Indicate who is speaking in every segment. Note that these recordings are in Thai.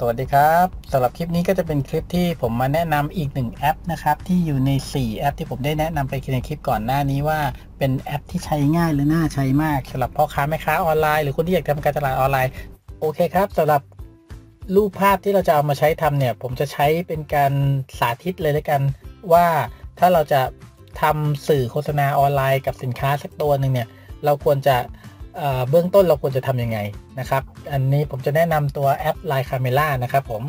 Speaker 1: สวัสดีครับสำหรับคลิปนี้ก็จะเป็นคลิปที่ผมมาแนะนำอีกหนึ่งแอปนะครับที่อยู่ใน 4 แอปที่ผมได้แนะนำไปในคลิปก่อนหน้านี้ว่าเป็นแอปที่ใช้ง่ายและน่าใช้มากสำหรับพ่อค้าแม่ค้าออนไลน์หรือคนที่อยากทำการตลาดออนไลน์โอเคครับสำหรับรูปภาพที่เราจะเอามาใช้ทำเนี่ยผมจะใช้เป็นการสาธิตเลยแล้วกันว่าถ้าเราจะทำสื่อโฆษณาออนไลน์กับสินค้าสักตัวหนึ่งเนี่ยเราควรจะ เบื้องต้นเราควรจะทำยังไงนะครับ อันนี้ผมจะแนะนำตัวแอป Line Camera นะครับผม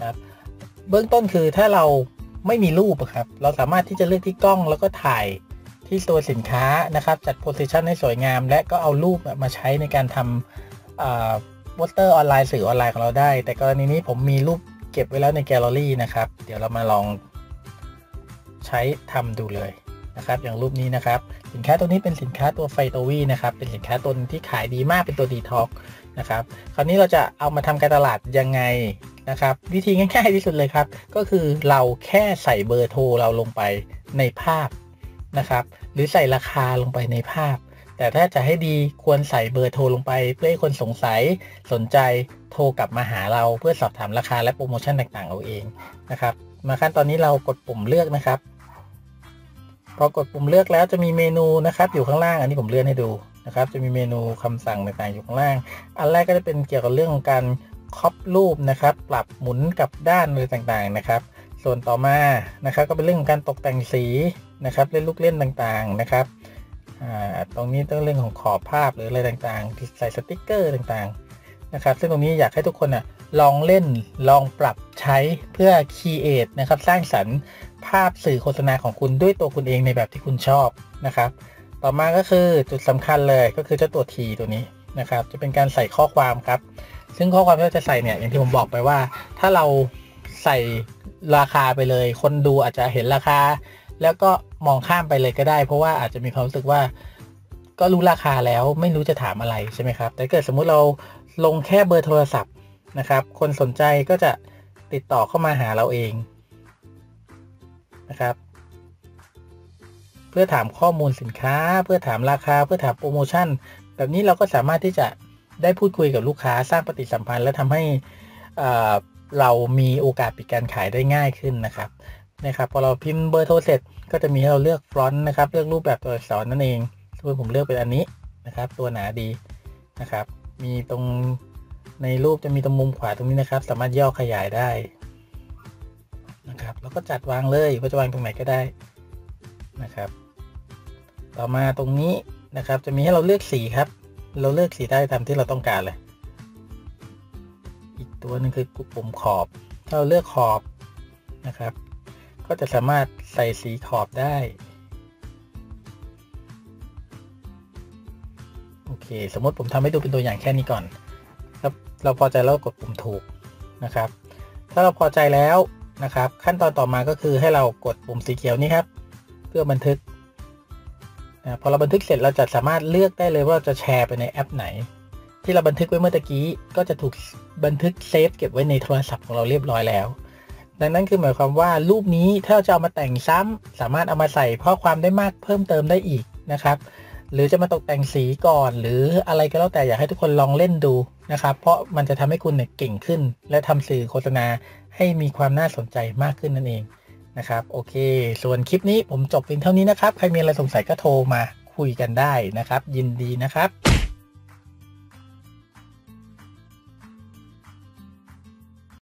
Speaker 1: ครับเบื้องต้นคือถ้าเราไม่มีรูปครับ เราสามารถที่จะเลือกที่กล้องแล้วก็ถ่ายที่ตัวสินค้านะครับ จัดโพสิชันให้สวยงาม และก็เอารูปมาใช้ในการทำโปสเตอร์ออนไลน์สื่อออนไลน์ของเราได้ แต่กรณีนี้ผมมีรูปเก็บไว้แล้วในแกลเลอรี่นะครับ เดี๋ยวเรามาลองใช้ทำดูเลย นะครับอย่างรูปนี้นะครับสินค้าตัวนี้เป็นสินค้าตัวไฟโตวีนะครับเป็นสินค้าตัวที่ขายดีมากเป็นตัวดีท็อกนะครับคราวนี้เราจะเอามาทำการตลาดยังไงนะครับวิธีง่ายๆที่สุดเลยครับ ก็คือเราแค่ใส่เบอร์โทรเราลงไปในภาพนะครับหรือใส่ราคาลงไปในภาพ แต่ถ้าจะให้ดีควรใส่เบอร์โทรลงไป เพื่อให้คนสงสัยสนใจโทรกลับมาหาเราเพื่อสอบถามราคาและโปรโมชั่นต่างๆเอาเองนะครับมาขั้นตอนนี้เรากดปุ่มเลือกนะครับ พอกดปุ่มเลือกแล้วจะมีเมนูนะครับ อยู่ข้างล่าง อันนี้ผมเลื่อนให้ดูนะครับ จะมีเมนูคำสั่งต่างๆอยู่ข้างล่าง อันแรกก็จะเป็นเกี่ยวกับเรื่องของการครอปรูปนะครับ ปรับหมุนกับด้านอะไรต่างๆนะครับ ส่วนต่อมานะครับ ก็เป็นเรื่องของการตกแต่งสีนะครับ เล่นลูกเล่นต่างๆนะครับตรงนี้ต้องเรื่องของขอบภาพหรืออะไรต่างๆใส่สติกเกอร์ต่างๆนะครับ ซึ่งตรงนี้อยากให้ทุกคนอะ ลองเล่นลองปรับใช้เพื่อคีเอทนะครับสร้างสรรค์ภาพสื่อโฆษณาของคุณด้วยตัวคุณเองในแบบที่คุณชอบนะครับ ต่อมาก็คือจุดสำคัญเลยก็คือเจ้าตัว T ตัวนี้นะครับจะเป็นการใส่ข้อความครับ ซึ่งข้อความที่เราจะใส่เนี่ยอย่างที่ผมบอกไปว่า ถ้าเราใส่ราคาไปเลย คนดูอาจจะเห็นราคา แล้วก็มองข้ามไปเลยก็ได้ เพราะว่าอาจจะมีความรู้สึกว่า ก็รู้ราคาแล้วไม่รู้จะถามอะไรใช่ไหมครับแต่เกิดสมมุติเราลงแค่เบอร์โทรศัพท์ นะครับ คนสนใจก็จะติดต่อเข้ามาหาเราเองนะครับ เพื่อถามข้อมูลสินค้า เพื่อถามราคา เพื่อถามโปรโมชั่น แบบนี้เราก็สามารถที่จะได้พูดคุยกับลูกค้าสร้างปฏิสัมพันธ์ และทำให้เรามีโอกาสปิดการขายได้ง่ายขึ้นนะครับนะครับพอเราพิมพ์เบอร์โทรเสร็จ ก็จะมีให้เราเลือกฟอนต์นะครับ เลือกรูปแบบตัวอักษรนั่นเองซึ่งผมเลือกเป็นอันนี้นะครับ ตัวหนาดีนะครับ มีตรง ในรูปจะมีตรงมุมขวาตรงนี้นะครับ สามารถย่อขยายได้นะครับ แล้วก็จัดวางเลยว่าจะวางตรงไหนก็ได้นะครับ ต่อมาตรงนี้นะครับ จะมีให้เราเลือกสีครับ เราเลือกสีได้ตามที่เราต้องการเลย อีกตัวนึงคือปุ่มขอบ ถ้าเราเลือกขอบนะครับ ก็จะสามารถใส่สีขอบได้โอเค สมมติผมทำให้ดูเป็นตัวอย่างแค่นี้ก่อน เราพอใจแล้วกดปุ่มถูกนะครับ ถ้าเราพอใจแล้วนะครับ ขั้นตอนต่อมาก็คือให้เรากดปุ่มสีเขียวนี้ครับ เพื่อบันทึกนะพอเราบันทึกเสร็จเราจะสามารถเลือกได้เลยว่าจะแชร์ไปในแอปไหน ที่เราบันทึกไว้เมื่อกี้ก็จะถูกบันทึกเซฟเก็บไว้ในโทรศัพท์ของเราเรียบร้อยแล้ว ดังนั้นคือหมายความว่ารูปนี้ถ้าเราจะเอามาแต่งซ้ำสามารถเอามาใส่ข้อความได้มากเพิ่มเติมได้อีกนะครับ หรือจะมาตกแต่งสีก่อน หรืออะไรก็แล้วแต่อยากให้ทุกคนลองเล่นดูนะครับ เพราะมันจะทำให้คุณเนี่ยเก่งขึ้น และทำสื่อโฆษณาให้มีความน่าสนใจมากขึ้นนั่นเองนะครับโอเค ส่วนคลิปนี้ผมจบเพียงเท่านี้นะครับ ใครมีอะไรสงสัยก็โทรมาคุยกันได้นะครับ ยินดีนะครับ